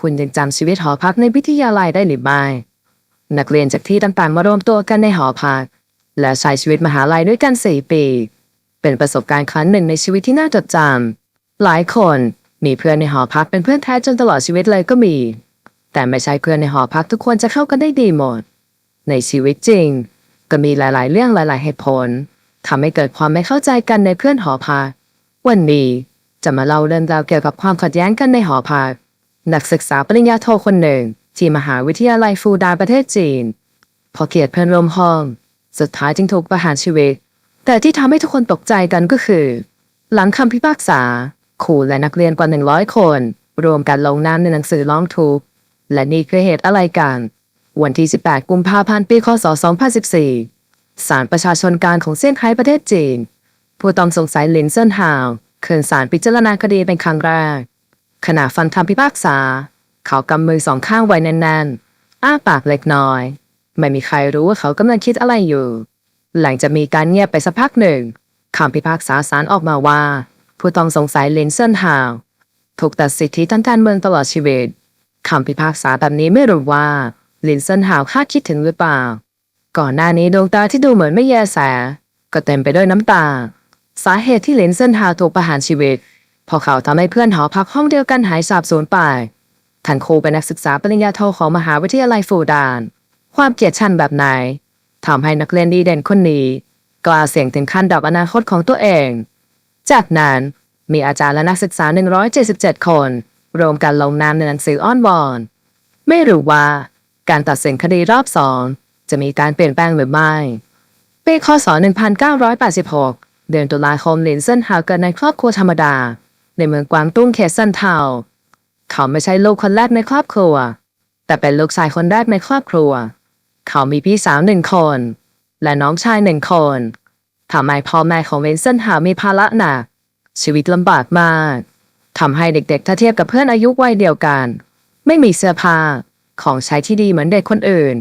คุณยังจำชีวิตหอพักในวิทยาลัยได้หรือไม่นักเรียนจากที่ต่างๆมารวมตัวกันในหอพัก และใช้ชีวิตมหาลัยด้วยกันสี่ปี เป็นประสบการณ์ครั้งหนึ่งในชีวิตที่น่าจดจำหลายคนมีเพื่อนในหอพักเป็นเพื่อนแท้จนตลอดชีวิตเลยก็มี แต่ไม่ใช่เพื่อนในหอพักทุกคนจะเข้ากันได้ดีหมด ในชีวิตจริง ก็มีหลายๆ เรื่องหลาย ๆ เหตุผลทำให้เกิดความไม่เข้าใจกันในเพื่อนหอพัก วันนี้จะมาเล่าเรื่องราวเกี่ยวกับความขัดแย้งกันในหอพัก นักศึกษาปริญญาโทคนหนึ่ง ที่มหาวิทยาลัยฟูดานประเทศจีน พอเกลียดเพื่อนร่วมห้อง สุดท้ายจึงถูกประหารชีวิต แต่ที่ทำให้ทุกคนตกใจกันก็คือ หลังคำพิพากษาครูและนักเรียนกว่า 100 คน รวมกันลงนามในหนังสือร้องทุกข์และนี่คือเหตุอะไรกัน วันที่ 18 กุมภาพันธ์ปีคศ 2014ศาลประชาชนกลางของเซี่ยงไฮ้ประเทศจีน ผู้ต้องสงสัยหลินเซินฮาวเคืนศาลพิจารณาคดีเป็นครั้งแรก ขณะฟังคำพิพากษา เขากำมือสองข้างไว้แน่นๆ อ้าปากเล็กน้อย ไม่มีใครรู้ว่าเขากำลังคิดอะไรอยู่ หลังจากมีการเงียบไปสักพักหนึ่งคำพิพากษาศาลออกมาว่า ผู้ต้องสงสัยเลนเซนฮาวถูกตัดสิทธิทางการเมืองตลอดชีวิตคำพิพากษาแบบนี้ไม่รู้ว่าลินเซนฮาวคาดคิดถึงหรือเปล่า ก่อนหน้านี้ดวงตาที่ดูเหมือนไม่แยแส ก็เต็มไปด้วยน้ำตา สาเหตุที่ลินเซนฮาวถูกประหารชีวิต พราะเขาทำให้เพื่อนหอพักห้องเดียวกันหายสาบสูญไปทันครูเป็นนักศึกษาปริญญาโทของมหาวิทยาลัยฟูดาน ความเกลียดชังแบบไหนทำให้นักเรียนดีเด่นคนนี้ กล้าเสี่ยงถึงขั้นดับอนาคตของตัวเอง จากนั้นมีอาจารย์และนักศึกษา 177 คน รวมกันลงนามในหนังสืออ้อนวอน ไม่รู้ว่าการตัดสินคดีรอบสองจะมีการเปลี่ยนแปลงหรือไม่ปีคศ1986 เดือนตุลาคมลินเซินฮาวเกิดในครอบครัวธรรมดา ในเมืองกวางตุ้งเขตซันเทาเขาไม่ใช่ลูกคนแรกในครอบครัว แต่เป็นลูกชายคนแรกในครอบครัว เขามีพี่สาวหนึ่งคน และน้องชายหนึ่งคนทำให้พ่อแม่ของเวนเซนหามีภาระหนักชีวิตลำบากมากทำให้เด็กๆ ถ้าเทียบกับเพื่อนอายุวัยเดียวกัน ไม่มีเสื้อผ้าของใช้ที่ดีเหมือนเด็กคนอื่น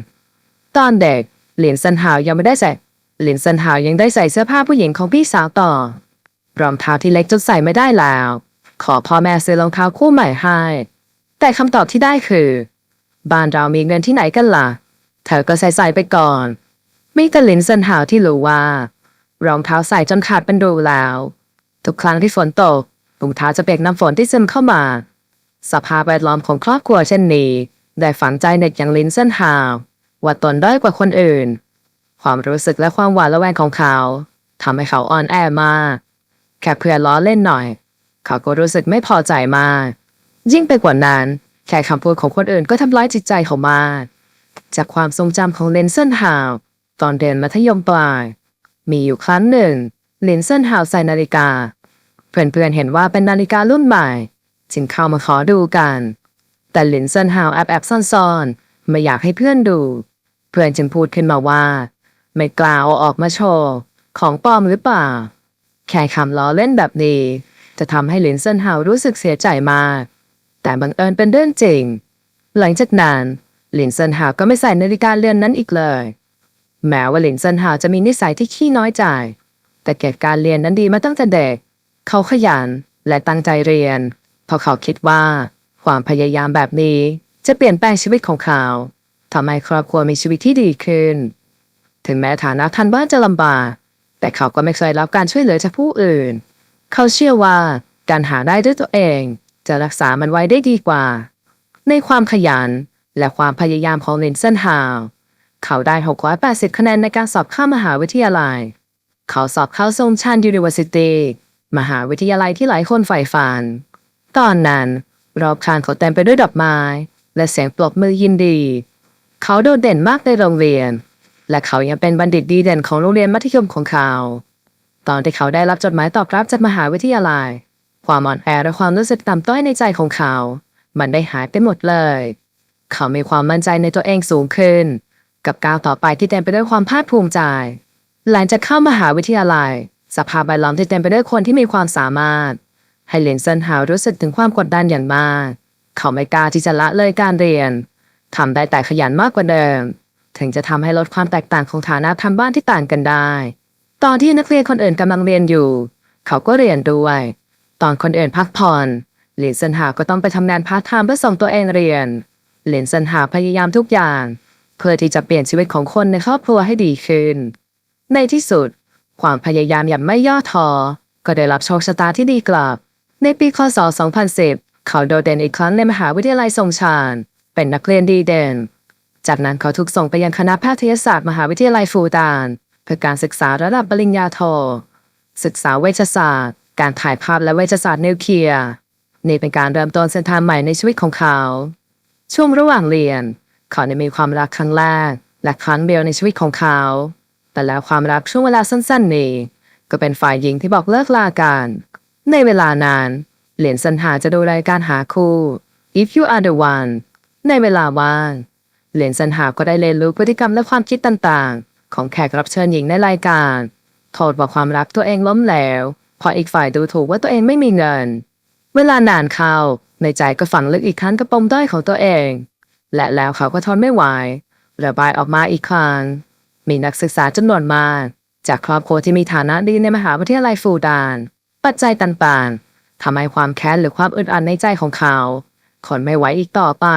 ตอนเด็กเหรียญซันหาวยังไม่ได้ใส่เหรียญซันหาวยังได้ใส่เสื้อผ้าผู้หญิงของพี่สาวต่อรองเท้าที่เล็กจนใส่ไม่ได้แล้ว ขอพ่อแม่ซื้อรองเท้าคู่ใหม่ให้ แต่คำตอบที่ได้คือ บ้านเรามีเงินที่ไหนกันล่ะ เธอก็ใส่ใส่ไปก่อน มีแต่ลินเซนหาวที่รู้ว่า รองเท้าใส่จนขาดเป็นรูแล้ว ทุกครั้งที่ฝนตกถุงเท้าจะเปียกน้ำฝนที่ซึมเข้ามา สภาพแวดล้อมของครอบครัวเช่นนี้ ได้ฝังใจเด็กอย่างลินเซนฮาวว่าตนด้อยกว่าคนอื่น ความรู้สึกและความหวาดระแวงของเขาทำให้เขาอ่อนแอมากแค่เพื่อล้อเล่นหน่อย เขาก็รู้สึกไม่พอใจมาก ยิ่งไปกว่านั้น แค่คำพูดของคนอื่นก็ทำร้ายจิตใจเขามาก จากความทรงจำของเลนเซนฮาวตอนเรียนมัธยมปลาย มีอยู่ครั้งหนึ่งเลนเซนฮาวใส่นาฬิกา เพื่อนๆเห็นว่าเป็นนาฬิการุ่นใหม่จึงเข้ามาขอดูกัน แต่เลนเซนฮาวแอบแอบซ่อนๆไม่อยากให้เพื่อนดู เพื่อนจึงพูดขึ้นมาว่า ไม่กล้าเอาออกมาโชว์ของปลอมหรือเปล่าแค่คำล้อเล่นแบบนี้ จะทำให้ลินเซนฮาวรู้สึกเสียใจมาก แต่บังเอิญเป็นเรื่องจริง หลังจากนั้นลินเซนฮาวก็ไม่ใส่นาฬิกาเรือนนั้นอีกเลย แม้ว่าลินเซนฮาวจะมีนิสัยที่ขี้น้อยใจ แต่เก็บการเรียนนั้นดีมาตั้งแต่เด็ก เขาขยันและตั้งใจเรียน เพราะเขาคิดว่า ความพยายามแบบนี้จะเปลี่ยนแปลงชีวิตของเขาทำให้ครอบครัวมีชีวิตที่ดีขึ้น ถึงแม้ฐานะทางบ้านจะลำบาก แต่เขาก็ไม่เคยรับการช่วยเหลือจากผู้อื่น เขาเชื่อว่าการหาได้ด้วยตัวเอง จะรักษามันไว้ได้ดีกว่า ในความขยันและความพยายามของลินเซนฮาวเขาได้ 680 คะแนนในการสอบเข้ามหาวิทยาลัย เขาสอบเข้าซงชันยูนิเวอร์ซิตี้มหาวิทยาลัยที่หลายคนใฝ่ฝัน ตอนนั้นรอบข้างเขาเต็มไปด้วยดอกไม้ และเสียงปรบมือยินดี เขาโดดเด่นมากในโรงเรียน และเขายังเป็นบัณฑิตดีเด่นของโรงเรียนมัธยมของเขา ตอนที่เขาได้รับจดหมายตอบรับจากมหาวิทยาลัย ความอ่อนแอและความรู้สึกต่ำต้อยในใจของเขา มันได้หายไปหมดเลย เขามีความมั่นใจในตัวเองสูงขึ้น กับก้าวต่อไปที่เต็มไปด้วยความภาคภูมิใจ หลังจากเข้ามหาวิทยาลัย สภาพแวดล้อมที่เต็มไปด้วยคนที่มีความสามารถ ให้เลนเซนฮาวรู้สึกถึงความกดดันอย่างมาก เขาไม่กล้าที่จะละเลยการเรียนทำได้แต่ขยันมากกว่าเดิม ถึงจะทำให้ลดความแตกต่างของฐานะทาบ้านที่ต่างกันได้ ตอนที่นักเรียนคนอื่นกำลังเรียนอยู่ เขาก็เรียนด้วย ตอนคนอื่นพักผ่อนหลินเซินหาก็ต้องไปทำงานพาร์ทไทม์เพื่อส่งตัวเองเรียนหลินเซินหาพยายามทุกอย่าง เพื่อที่จะเปลี่ยนชีวิตของคนในครอบครัวให้ดีขึ้น ในที่สุด ความพยายามอย่างไม่ย่อท้อก็ได้รับโชคชะตาที่ดีกลับ ในปีคศ 2010 เขาโดดเด่นอีกครั้งในมหาวิทยาลัยทรงชาญเป็นนักเรียนดีเด่น จากนั้นเขาถูกส่งไปยังคณะแพทยศาสตร์มหาวิทยาลัยฟูตาน เพื่อการศึกษาระดับปริญญาโท ศึกษาเวชศาสตร์ การถ่ายภาพและเวชศาสตร์นิวเคลียร์นี่เป็นการเริ่มต้นเส้นทางใหม่ในชีวิตของเขา ช่วงระหว่างเรียน เขาได้มีความรักครั้งแรก และครั้งเดียวในชีวิตของเขา แต่แล้วความรักช่วงเวลาสั้นๆนี้ ก็เป็นฝ่ายหญิงที่บอกเลิกลากัน ในเวลานานเหรียญสัญหาจะดูรายการหาคู่ If You Are the One ในเวลาว่างเหรียญสัญหาก็ได้เรียนรู้พฤติกรรมและความคิดต่างๆ ของแขกรับเชิญหญิงในรายการโทษว่าความรักตัวเองล้มเหลวเพราะอีกฝ่ายดูถูกว่าตัวเองไม่มีเงิน เวลานานเข้าในใจก็ฝังลึกอีกครั้งกับปมด้อยของตัวเอง และแล้วเขาก็ทนไม่ไหวระบายออกมาอีกครั้งมีนักศึกษาจำนวนมากจากครอบครัวที่มีฐานะดีในมหาวิทยาลัยฟูดาน ปัจจัยต่างๆทำให้ความแค้นหรือความอึดอัดในใจของเขาทนไม่ไหวอีกต่อไป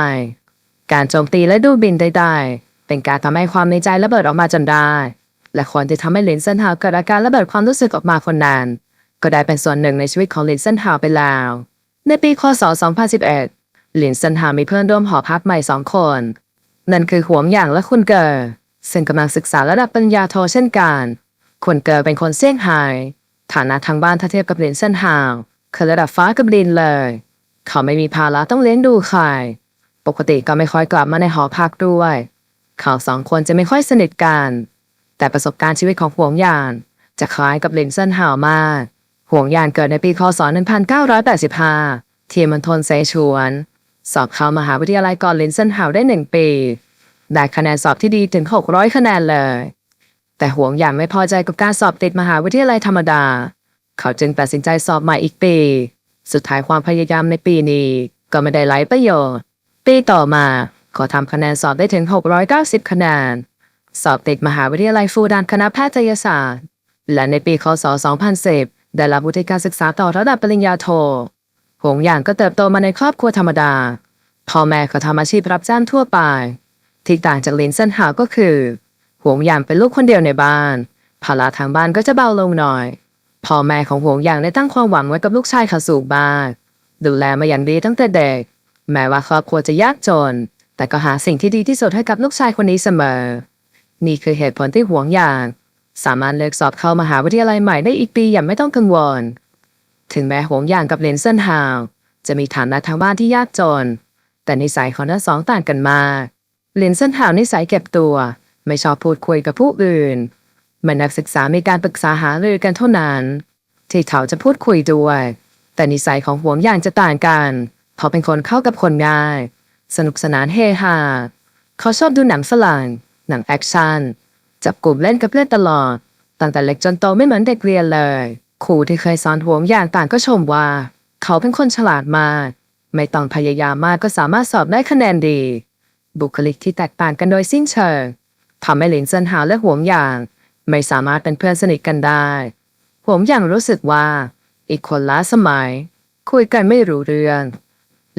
การโจมตีและดูบินใดๆ เป็นการทำให้ความในใจระเบิดออกมาจนได้ และคนที่ทำให้ลินเซนฮาวเกิดอาการระเบิดความรู้สึกออกมาคนนั้น ก็ได้เป็นส่วนหนึ่งในชีวิตของลินเซนฮาวไปแล้ว ในปีคศ 2011ลินเซนฮาวมีเพื่อนร่วมหอพักใหม่สองคน นั่นคือหวงหยางและคุณเกอร์ซึ่งกำลังศึกษาระดับปริญญาโทเช่นกันคุณเกอร์เป็นคนเซี่ยงไฮ้ฐานะทางบ้านถ้าเทียบกับลินเซนฮาวคือระดับฟ้ากับดินเลย เขาไม่มีภาระต้องเลี้ยงดูใคร ปกติก็ไม่ค่อยกลับมาในหอพักด้วย เขาสองคนจะไม่ค่อยสนิทกัน แต่ประสบการณ์ชีวิตของหวงยาน จะคล้ายกับลินเซนฮาวมากหวงยานเกิดในปีคศ 1985 ที่มณฑลเซชวน สอบเข้ามหาวิทยาลัยก่อนลินเซนฮาวได้หนึ่งปีได้คะแนนสอบที่ดีถึง 600 คะแนนเลย แต่หวงยานไม่พอใจกับการสอบติดมหาวิทยาลัยธรรมดา เขาจึงตัดสินใจสอบใหม่อีกปี สุดท้ายความพยายามในปีนี้ ก็ไม่ได้ไร้ประโยชน์ ปีต่อมา เขาทำคะแนนสอบได้ถึง 690 คะแนน สอบติดมหาวิทยาลัยฟูดานคณะแพทยศาสตร์ และในปีคศ 2010 ได้รับวุฒิการศึกษาต่อระดับปริญญาโท หงหยางก็เติบโตมาในครอบครัวธรรมดา พ่อแม่เขาทำอาชีพรับจ้างทั่วไป ที่ต่างจากลินเซนหาก็คือหวงหยางเป็นลูกคนเดียวในบ้าน ภาระทางบ้านก็จะเบาลงหน่อย พ่อแม่ของหวงหยางได้ตั้งความหวังไว้กับลูกชายเขาสูงมาก ดูแลมาอย่างดีตั้งแต่เด็ก แม้ว่าครอบครัวจะยากจน แต่ก็หาสิ่งที่ดีที่สุดให้กับลูกชายคนนี้เสมอ นี่คือเหตุผลที่หวงหยาง สามารถเลือกสอบเข้ามหาวิทยาลัยใหม่ได้อีกปีอย่างไม่ต้องกังวล ถึงแม้หวงหยางกับเลนเซนฮาวจะมีฐานะทางบ้านที่ยากจน แต่นิสัยของทั้งสองต่างกันมากเลนเซนฮาวนิสัยเก็บตัว ไม่ชอบพูดคุยกับผู้อื่นเมื่อนักศึกษามีการปรึกษาหารือกันเท่านั้น ที่เขาจะพูดคุยด้วย แต่นิสัยของหวงหยางจะต่างกัน เขาเป็นคนเข้ากับคนง่าย สนุกสนานเฮฮาเขาชอบดูหนังฝรั่งหนังแอคชั่น จับกลุ่มเล่นกับเพื่อนตลอด ตั้งแต่เล็กจนโตไม่เหมือนเด็กเรียนเลย ครูที่เคยสอนหวงอย่างต่างก็ชมว่า เขาเป็นคนฉลาดมาก ไม่ต้องพยายามมากก็สามารถสอบได้คะแนนดี บุคลิกที่แตกต่างกันโดยสิ้นเชิงทำให้หลินเซินหาวและหวงหยาง ไม่สามารถเป็นเพื่อนสนิทกันได้หวงหยางรู้สึกว่า อีกคนล้าสมัย คุยกันไม่รู้เรื่อง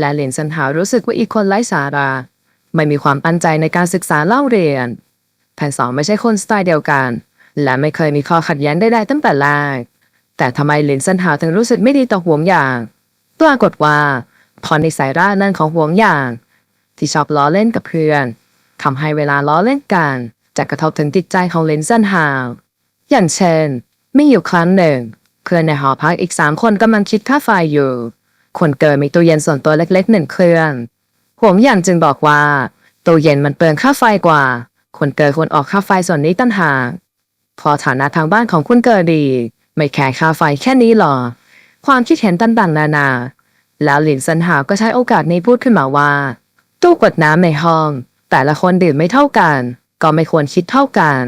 และหลินเซินหารู้สึกว่าอีกคนไร้สาระไม่มีความตั้งใจในการศึกษาเล่าเรียนทั้งสองไม่ใช่คนสไตล์เดียวกัน และไม่เคยมีข้อขัดแย้งใดๆตั้งแต่แรก แต่ทำไมหลินเซินหาถึงรู้สึกไม่ดีต่อหวงหยางปรากฏว่าพอในสายร่านั่นของหวงหยาง ที่ชอบล้อเล่นกับเพื่อนทำให้เวลาล้อเล่นกันจะกระทบถึงจิตใจของหลินเซินหาวอย่างเช่น ไมีอยู่ครั้งหนึ่ง เพื่อนในหอพักอีกสามคนกำลังคิดค่าไฟอยู่ คนเกิดมีตู้เย็นส่วนตัวเล็กๆหนึ่งเครื่องหวงหยางจึงบอกว่าตู้เย็นมันเปลืองค่าไฟกว่า คนเกิดควรออกค่าไฟส่วนนี้ตั้งหากพอฐานะทางบ้านของคุณเกิดดี ไม่แค่ค่าไฟแค่นี้หรอ ความคิดเห็นต่างๆนานา แล้วหลินซินหาวก็ใช้โอกาสนี้พูดขึ้นมาว่า ตู้กดน้ำในห้อง แต่ละคนดื่มไม่เท่ากัน ก็ไม่ควรคิดเท่ากัน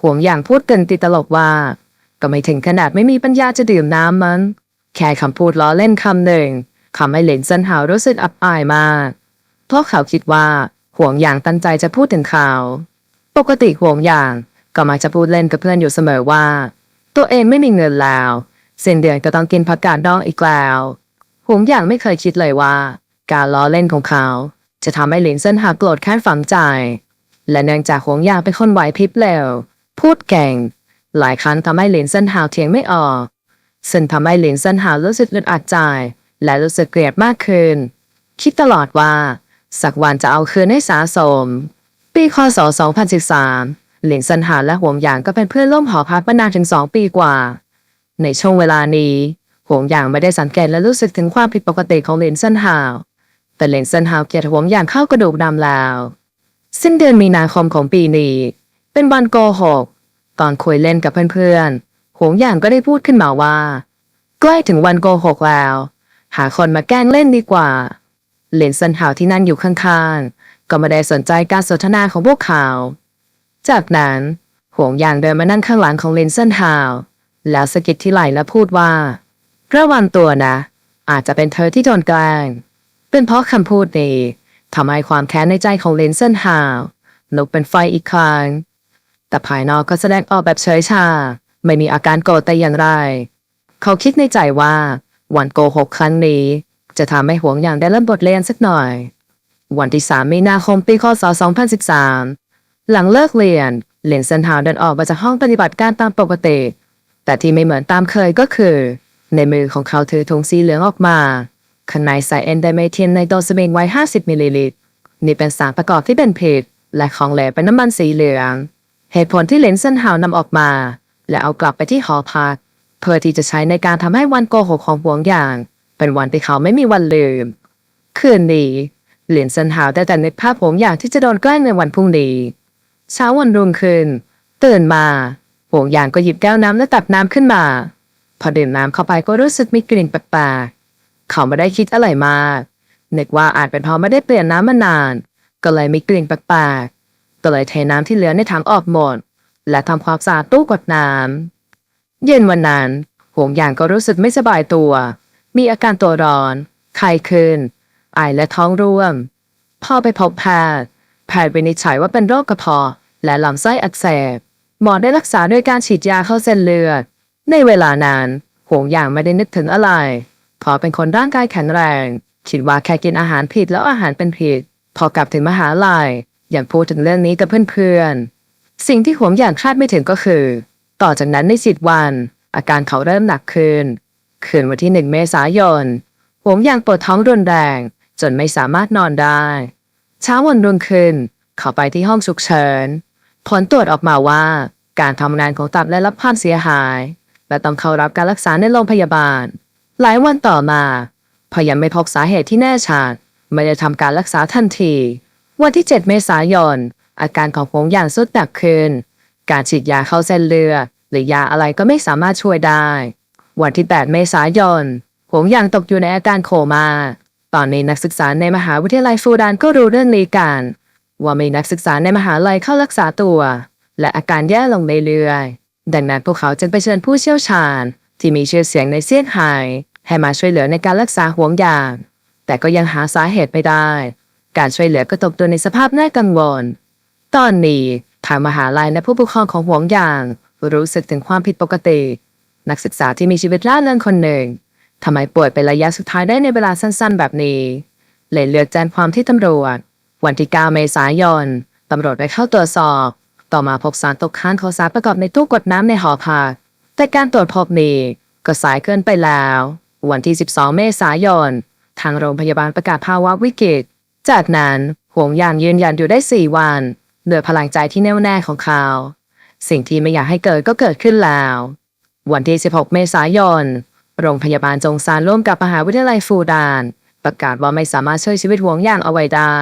หวงอย่างพูดเกินติดตลกว่า ก็ไม่ถึงขนาดไม่มีปัญญาจะดื่มน้ำมัน แค่คำพูดล้อเล่นคำหนึ่งทำให้หลินเซินหาวรู้สึกอับอายมาก เพราะเขาคิดว่าห่วงอย่างตั้งใจจะพูดถึงเขา ปกติห่วงอย่างก็มักจะพูดเล่นกับเพื่อนอยู่เสมอว่า ตัวเองไม่มีเงินแล้วสิ้นเดือนก็ต้องกินผักกาดดองอีกแล้วหวงอย่างไม่เคยคิดเลยว่า การล้อเล่นของเขา จะทำให้หลินเซินหาโกรธแค้นฝังใจ และเนื่องจากหวงอย่างเป็นคนไหวพริบเร็ว พูดเก่ง หลายครั้งทำให้หลินเซินหาวเถียงไม่ออก ซึ่งทำให้หลินเซนหาวรู้สึกอึดอัดใจ และรู้สึกเกลียดมากขึ้น คิดตลอดว่า สักวันจะเอาคืนให้สาสม ปีคศ 2013 หลินเซนหาและหวงหยางก็เป็นเพื่อนร่วมหอพักมานานถึงสองปีกว่า ในช่วงเวลานี้หวงหยางไม่ได้สังเกตและรู้สึกถึงความผิดปกติของหลินเซนหาวแต่หลินเซนหาวเกลียดหวงหยางเข้ากระดูกดำแล้วสิ้นเดือนมีนาคมของปีนี้ เป็นวันโกหก ตอนคุยเล่นกับเพื่อนๆ หงหยางก็ได้พูดขึ้นมาว่า ใกล้ถึงวันโกหกแล้ว หาคนมาแกล้งเล่นดีกว่า เหลนซินหาวที่นั่นอยู่ข้างๆ ก็ไม่ได้สนใจการสนทนาของพวกเขา จากนั้นหงหยางเดินมานั่งข้างหลังของเหลนซินหาว แล้วสะกิดที่ไหล่และพูดว่า ระวังตัวนะ อาจจะเป็นเธอที่โดนแกล้ง เป็นเพราะคำพูดนี้ทำให้ความแค้นในใจของเลนเซนฮาวลุกเป็นไฟอีกครั้งแต่ภายนอกก็แสดงออกแบบเฉยชา ไม่มีอาการโกรธแต่อย่างไร เขาคิดในใจว่าวันโกหกครั้งนี้ จะทำให้หวงอย่างได้เริ่มบทเรียนสักหน่อย วันที่ 3 มีนาคมปีคศ 2013 หลังเลิกเรียนเลนเซนฮาวเดินออกมาจากห้องปฏิบัติการตามปกติ แต่ที่ไม่เหมือนตามเคยก็คือ ในมือของเขาถือถุงสีเหลืองออกมาข้างในใส่เอนไดเมเทียนในโดสเมนไว้ 50 มิลลิลิตร นี่เป็นสารประกอบที่เป็นพิษและของเหลวเป็นน้ำมันสีเหลือง เหตุผลที่เลนเซนฮาวนำออกมา และเอากลับไปที่หอพัก เพื่อที่จะใช้ในการทำให้วันโกหกของหวงอย่าง เป็นวันที่เขาไม่มีวันลืม คืนนี้เหรียญเซนฮาวได้แต่นึกภาพหวงอย่างที่จะโดนแกล้งในวันพรุ่งนี้เช้าวันรุ่งขึ้นตื่นมาหวงอย่างก็หยิบแก้วน้ำและตักน้ำขึ้นมา พอดื่มน้ำเข้าไปก็รู้สึกมีกลิ่นแปลกๆเขาไม่ได้คิดอะไรมากนึกว่าอาจเป็นเพราะไม่ได้เปลี่ยนน้ำมานาน ก็เลยมีกลิ่นแปลกๆก็เลยเทน้ำที่เหลือในถังออกหมด และทำความสะอาดตู้กดน้ำเย็นวันนั้นหวงอย่างก็รู้สึกไม่สบายตัว มีอาการตัวร้อน ไข้ขึ้น ไอและท้องร่วมพอไปพบแพทย์ แพทย์วินิจฉัยว่าเป็นโรคกระเพาะ และลำไส้อักเสบ หมอได้รักษาด้วยการฉีดยาเข้าเส้นเลือด ในเวลานั้นหวงอย่างไม่ได้นึกถึงอะไรพราะเป็นคนร่างกายแข็งแรง คิดว่าแค่กินอาหารผิดแล้วอาหารเป็นผิด พอกลับถึงมหาลัยยังพูดถึงเรื่องนี้กับเพื่อนๆ สิ่งที่หวงอย่างคาดไม่ถึงก็คือ ต่อจากนั้นในสิบวัน อาการเขาเริ่มหนักขึ้น คืนวันที่หนึ่งเมษายนหวงอย่างปวดท้องรุนแรง จนไม่สามารถนอนได้ เช้าวันรุ่งขึ้น เขาไปที่ห้องฉุกเฉิน ผลตรวจออกมาว่า การทำงานของตับได้รับความเสียหาย และต้องเข้ารับการรักษาในโรงพยาบาล หลายวันต่อมาพอยังไม่พบสาเหตุที่แน่ชัดไม่ได้ทำการรักษาทันที วันที่ 7 เมษายน อาการของหงอย่างสุดหนักขึ้น การฉีดยาเข้าเส้นเลือดหรือยาอะไรก็ไม่สามารถช่วยได้ วันที่ 8 เมษายนหงย่างตกอยู่ในอาการโคม่า ตอนนี้นักศึกษาในมหาวิทยาลัยฟูดานก็รู้เรื่องนี้กัน ว่ามีนักศึกษาในมหาลัยเข้ารักษาตัว และอาการแย่ลงเรื่อยๆดังนั้นพวกเขาจึงไปเชิญผู้เชี่ยวชาญ ที่มีชื่อเสียงในเซี่ยงไฮ้ให้มาช่วยเหลือในการรักษาห่วงยางแต่ก็ยังหาสาเหตุไม่ได้ การช่วยเหลือก็ตกตัวในสภาพน่ากังวล ตอนนี้ทางมหาลัยและผู้ปกครองของหวงยาง รู้สึกถึงความผิดปกติ นักศึกษาที่มีชีวิตร่าเริงคนหนึ่งทำไมป่วยเป็นระยะสุดท้ายได้ในเวลาสั้นๆ แบบนี้ เลยเลือกแจ้งความที่ตำรวจ วันที่ 9 เมษายนตำรวจไปเข้าตรวจสอบ ต่อมาพบสารตกค้างของสารประกอบในตู้กดน้ำในหอพักแต่การตรวจพบนี้ก็สายเกินไปแล้ว วันที่ 12 เมษายนทางโรงพยาบาลประกาศภาวะวิกฤต จากนั้นหวงยางยืนยันอยู่ได้ 4 วัน ด้วยพลังใจที่แน่วแน่ของเขา สิ่งที่ไม่อยากให้เกิดก็เกิดขึ้นแล้ว วันที่ 16 เมษายน โรงพยาบาลจงซานร่วมกับมหาวิทยาลัยฟูดาน ประกาศว่าไม่สามารถช่วยชีวิตหวงยางเอาไว้ได้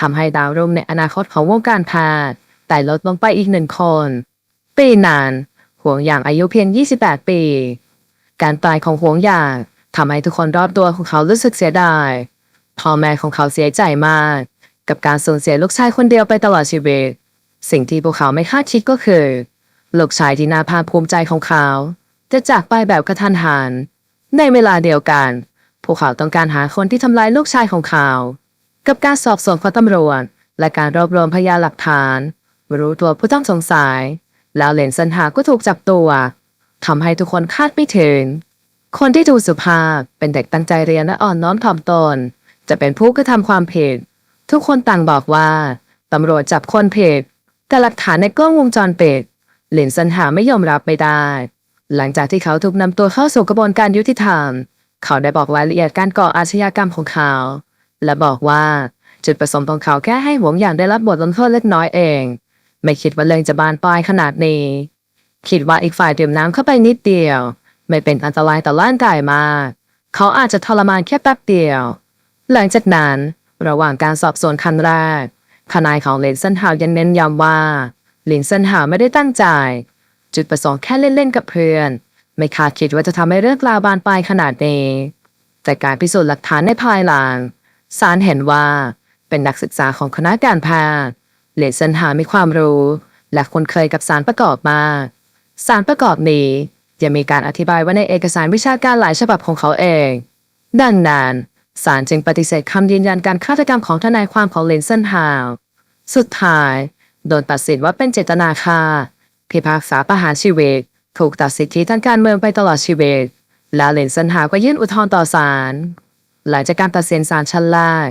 ทำให้ดาวรุ่งในอนาคตของวงการแพทย์แต่ลดลงไปอีกหนึ่งคน ปีนั้นหวงยางอายุเพียง 28 ปี การตายของหวงหยางทำให้ทุกคนรอบตัวของเขารู้สึกเสียดายพ่อแม่ของเขาเสียใจมาก กับการสูญเสียลูกชายคนเดียวไปตลอดชีวิต สิ่งที่พวกเขาไม่คาดคิดก็คือ ลูกชายที่น่าภาคภูมิใจของเขา จะจากไปแบบกระทันหัน ในเวลาเดียวกัน พวกเขาต้องการหาคนที่ทำลายลูกชายของเขา กับการสอบสวนของตำรวจ และการรวบรวมพยานหลักฐาน รู้ตัวผู้ต้องสงสัย แล้วเหรนสันหาก็ถูกจับตัวทำให้ทุกคนคาดไม่ถึง คนที่ดูสุภาพเป็นเด็กตั้งใจเรียนและอ่อนน้อมถ่อมตน จะเป็นผู้กระทำความผิด ทุกคนต่างบอกว่าตำรวจจับคนผิดแต่หลักฐานในกล้องวงจรปิดหลินซันหาไม่ยอมรับไม่ได้ หลังจากที่เขาถูกนำตัวเข้าสู่กระบวนการยุติธรรม เขาได้บอกรายละเอียดการก่ออาชญากรรมของเขา และบอกว่าจุดประสงค์ของเขาแค่ให้หวงอย่างได้รับบทลงโทษเล็กน้อยเอง ไม่คิดว่าเรื่องจะบานปลายขนาดนี้ คิดว่าอีกฝ่ายดื่มน้ำเข้าไปนิดเดียว ไม่เป็นอันตรายต่อร่างกายมาก เขาอาจจะทรมานแค่แป๊บเดียว หลังจากนั้น ระหว่างการสอบสวนคันแรก ทนายของเลนเซนฮาวยังเน้นย้ำว่าลินเซนฮาวไม่ได้ตั้งใจ จุดประสงค์แค่เล่นๆกับเพื่อน ไม่คาดคิดว่าจะทำให้เรื่องราวบานปลายขนาดนี้ แต่การพิสูจน์หลักฐานในภายหลังศาลเห็นว่าเป็นนักศึกษาของคณะการแพทย์เลนเซนฮาวมีความรู้ และคุ้นเคยกับสารประกอบมากสารประกอบนี้ยังมีการอธิบายว่าในเอกสารวิชาการหลายฉบับของเขาเอง ดังนั้น ศาลจึงปฏิเสธคำยืนยันการฆาตกรรมของทนายความของเลนเซนฮาวสุดท้าย โดนตัดสินว่าเป็นเจตนาฆ่าพิพากษาประหารชีวิต ถูกตัดสิทธิทางการเมืองไปตลอดชีวิต และเลนเซนฮาวก็ยื่นอุทธรณ์ต่อศาลหลังจากการตัดสินศาลชั้นแรก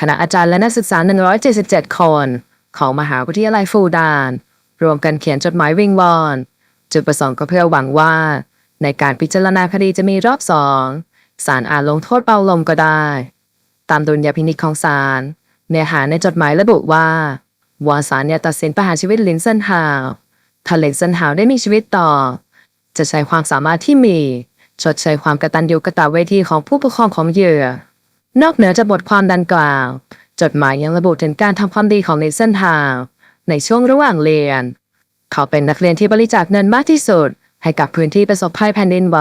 คณะอาจารย์และนักศึกษา 177 คน ของมหาวิทยาลัยฟูดาน รวมกันเขียนจดหมายวิงวอน จุดประสงค์ก็เพื่อหวังว่า ในการพิจารณาคดีจะมีรอบสอง ศาลอาจลงโทษเบาลงก็ได้ ตามดุลยพินิจของศาลเนื้อหาในจดหมายระบุว่าวอนศาลเนี่ยตัดสินประหารชีวิตลินเซนฮาวถ้าลินเซนฮาวได้มีชีวิตต่อ จะใช้ความสามารถที่มีชดเชยความกระตัญญูกระตเวทีของผู้ปกครองของเหยื่อนอกเหนือจากบทความดังกล่าว จดหมายยังระบุถึงการทำความดีของลินเซนฮาวในช่วงระหว่างเรียน เขาเป็นนักเรียนที่บริจาคเงินมากที่สุด ให้กับพื้นที่ประสบภัยแผ่นดินไหว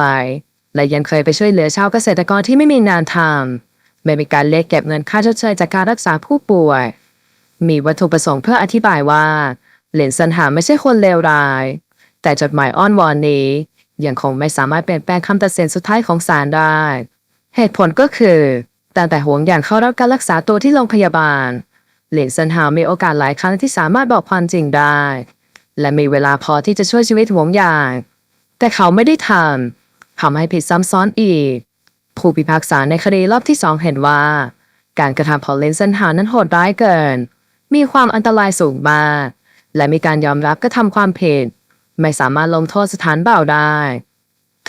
และยังเคยไปช่วยเหลือชาวเกษตรกรที่ไม่มีงานทำไม่มีการเรียกเก็บเงินค่าชดเชยจากการรักษาผู้ป่วย มีวัตถุประสงค์เพื่ออธิบายว่าเหรียญสันหาไม่ใช่คนเลวร้าย แต่จดหมายอ้อนวอนนี้ ยังคงไม่สามารถเปลี่ยนแปลงคำตัดสินสุดท้ายของศาลได้ เหตุผลก็คือตั้งแต่ห่วงอย่างเข้ารับการรักษาตัวที่โรงพยาบาลเหรียญสันหามีโอกาสหลายครั้งที่สามารถบอกความจริงได้ และมีเวลาพอที่จะช่วยชีวิตห่วงอย่าง แต่เขาไม่ได้ทำ ทำให้ผิดซ้ำซ้อนอีก ผู้พิพากษาในคดีรอบที่สองเห็นว่า การกระทำของเลนเซนฮานั้นโหดร้ายเกิน มีความอันตรายสูงมาก และมีการยอมรับกระทำความผิด ไม่สามารถลงโทษสถานเบาได้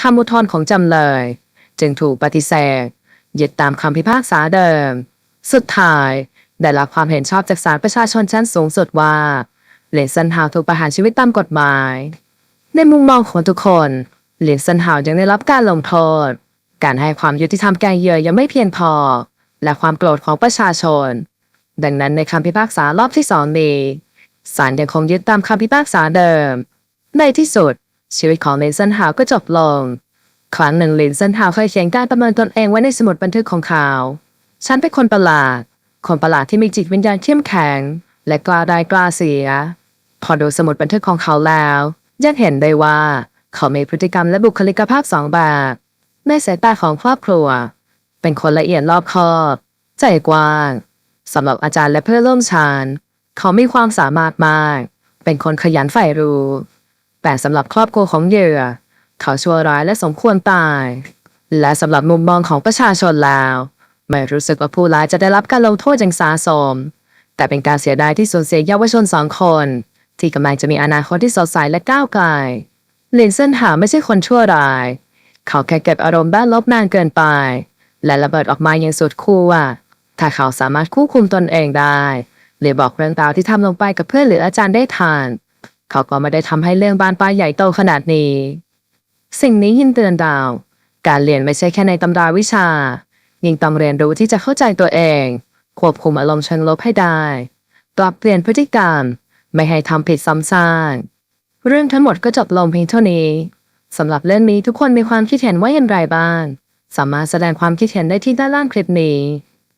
คำอุทธรณ์ของจำเลย จึงถูกปฏิเสธยึดตามคำพิพากษาเดิม สุดท้าย ได้รับความเห็นชอบจากศาลประชาชนชั้นสูงสุดว่าเลนเซนฮาวถูกประหารชีวิตตามกฎหมาย ในมุมมองของทุกคน เหลียนเซนฮาวยังได้รับการลงโทษ การให้ความยุติธรรมแก่เหยื่อยังไม่เพียงพอ และความโกรธของประชาชน ดังนั้นในคำพิพากษารอบที่สองนี้ศาลยังคงยึดตามคำพิพากษาเดิม ในที่สุด ชีวิตของเลนเซนฮาวก็จบลง ครั้งหนึ่งลินเซนฮาวเคยเขียนการประเมินตนเองไว้ในสมุดบันทึกของเขา ฉันเป็นคนประหลาด คนประหลาดที่มีจิตวิญญาณเข้มแข็ง และกล้าได้กล้าเสีย พอดูสมุดบันทึกของเขาแล้วยังเห็นได้ว่า เขามีพฤติกรรมและบุคลิกภาพสองแบบในสายตาของครอบครัว เป็นคนละเอียดรอบคอบ ใจกว้างสำหรับอาจารย์และเพื่อนร่วมชั้นเขามีความสามารถมาก เป็นคนขยันใฝ่รู้ แต่สำหรับครอบครัวของเหยื่อ เขาชั่วร้ายและสมควรตาย และสำหรับมุมมองของประชาชนแล้ว ไม่รู้สึกว่าผู้ร้ายจะได้รับการลงโทษอย่างสาสม แต่เป็นการเสียดายที่สูญเสียเยาวชนสองคน ที่กำลังจะมีอนาคตที่สดใสและก้าวไกล ลินเซนหาไม่ใช่คนชั่วร้าย เขาแค่เก็บอารมณ์ด้านลบนานเกินไป และระเบิดออกมาอย่างสุดขั้วถ้าเขาสามารถควบคุมตนเองได้หรือบอกเรื่องราวที่ทำลงไปกับเพื่อนหรืออาจารย์ได้ทานเขาก็ไม่ได้ทำให้เรื่องบานปลายใหญ่โตขนาดนี้ สิ่งนี้ยินเตือนดาว การเรียนไม่ใช่แค่ในตำราวิชา ยิ่งต้องเรียนรู้ที่จะเข้าใจตัวเอง ควบคุมอารมณ์เชิงลบให้ได้ ปรับเปลี่ยนพฤติกรรม ไม่ให้ทำผิดซ้ำซาก เรื่องทั้งหมดก็จบลงเพียงเท่านี้สำหรับเรื่องนี้ทุกคนมีความคิดเห็นว่าอย่างไรบ้าง สามารถแสดงความคิดเห็นได้ที่ด้านล่างคลิปนี้